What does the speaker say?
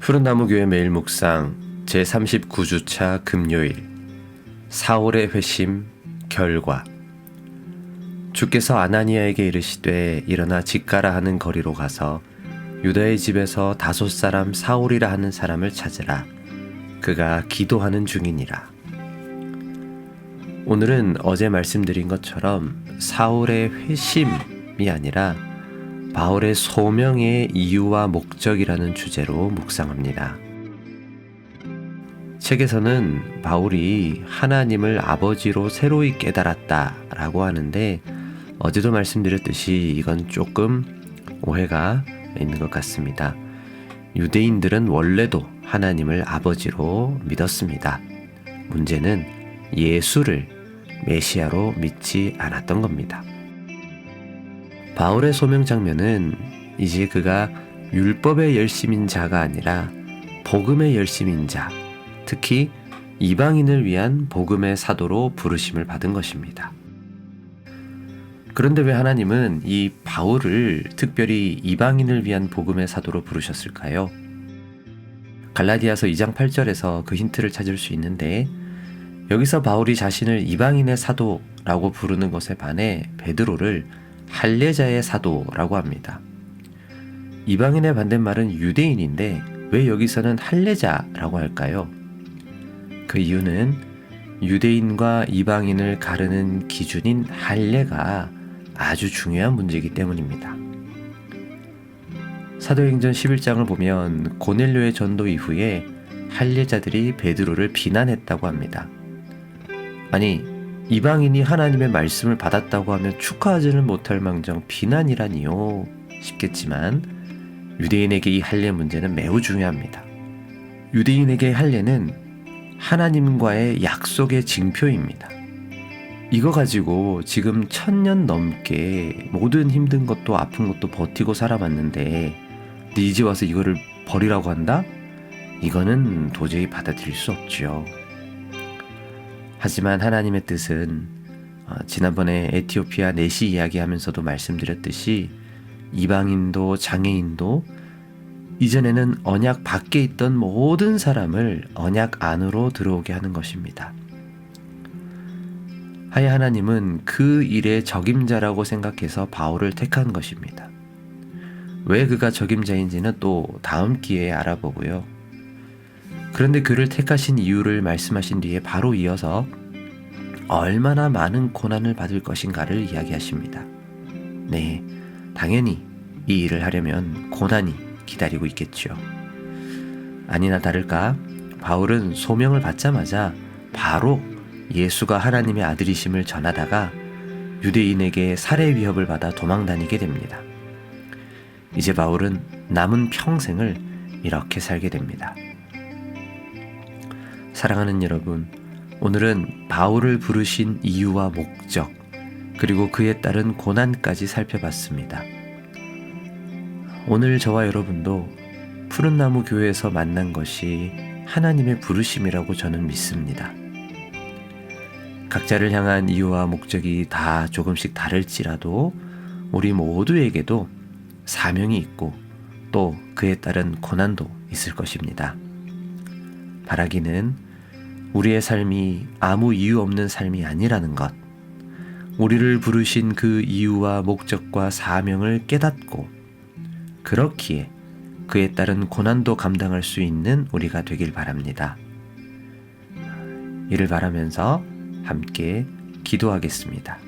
푸른나무교회 매일 묵상 제39주차 금요일. 사울의 회심 결과. 주께서 아나니아에게 이르시되 일어나 집가라 하는 거리로 가서 유다의 집에서 다섯 사람 사울이라 하는 사람을 찾으라. 그가 기도하는 중이니라. 오늘은 어제 말씀드린 것처럼 사울의 회심이 아니라 바울의 소명의 이유와 목적이라는 주제로 묵상합니다. 책에서는 바울이 하나님을 아버지로 새로이 깨달았다 라고 하는데 어제도 말씀드렸듯이 이건 조금 오해가 있는 것 같습니다. 유대인들은 원래도 하나님을 아버지로 믿었습니다. 문제는 예수를 메시아로 믿지 않았던 겁니다. 바울의 소명 장면은 이제 그가 율법의 열심인 자가 아니라 복음의 열심인 자, 특히 이방인을 위한 복음의 사도로 부르심을 받은 것입니다. 그런데 왜 하나님은 이 바울을 특별히 이방인을 위한 복음의 사도로 부르셨을까요? 갈라디아서 2장 8절에서 그 힌트를 찾을 수 있는데 여기서 바울이 자신을 이방인의 사도라고 부르는 것에 반해 베드로를 할례자의 사도라고 합니다. 이방인의 반대말은 유대인인데 왜 여기서는 할례자라고 할까요? 그 이유는 유대인과 이방인을 가르는 기준인 할례가 아주 중요한 문제이기 때문입니다. 사도행전 11장을 보면 고넬료의 전도 이후에 할례자들이 베드로를 비난했다고 합니다. 아니 이방인이 하나님의 말씀을 받았다고 하면 축하하지는 못할 망정 비난이라니요 싶겠지만 유대인에게 이 할례 문제는 매우 중요합니다. 유대인에게 할례는 하나님과의 약속의 징표입니다. 이거 가지고 지금 천년 넘게 모든 힘든 것도 아픈 것도 버티고 살아왔는데 네 이제 와서 이거를 버리라고 한다? 이거는 도저히 받아들일 수 없죠. 하지만 하나님의 뜻은 어, 지난번에 에티오피아 내시 이야기하면서도 말씀드렸듯이 이방인도 장애인도 이전에는 언약 밖에 있던 모든 사람을 언약 안으로 들어오게 하는 것입니다. 하여 하나님은 그 일의 적임자라고 생각해서 바울을 택한 것입니다. 왜 그가 적임자인지는 또 다음 기회에 알아보고요. 그런데 그를 택하신 이유를 말씀하신 뒤에 바로 이어서 얼마나 많은 고난을 받을 것인가를 이야기하십니다. 네, 당연히 이 일을 하려면 고난이 기다리고 있겠죠. 아니나 다를까 바울은 소명을 받자마자 바로 예수가 하나님의 아들이심을 전하다가 유대인에게 살해 위협을 받아 도망 다니게 됩니다. 이제 바울은 남은 평생을 이렇게 살게 됩니다. 사랑하는 여러분, 오늘은 바울을 부르신 이유와 목적, 그리고 그에 따른 고난까지 살펴봤습니다. 오늘 저와 여러분도 푸른 나무 교회에서 만난 것이 하나님의 부르심이라고 저는 믿습니다. 각자를 향한 이유와 목적이 다 조금씩 다를지라도 우리 모두에게도 사명이 있고 또 그에 따른 고난도 있을 것입니다. 바라기는 우리의 삶이 아무 이유 없는 삶이 아니라는 것, 우리를 부르신 그 이유와 목적과 사명을 깨닫고 그렇기에 그에 따른 고난도 감당할 수 있는 우리가 되길 바랍니다. 이를 바라면서 함께 기도하겠습니다.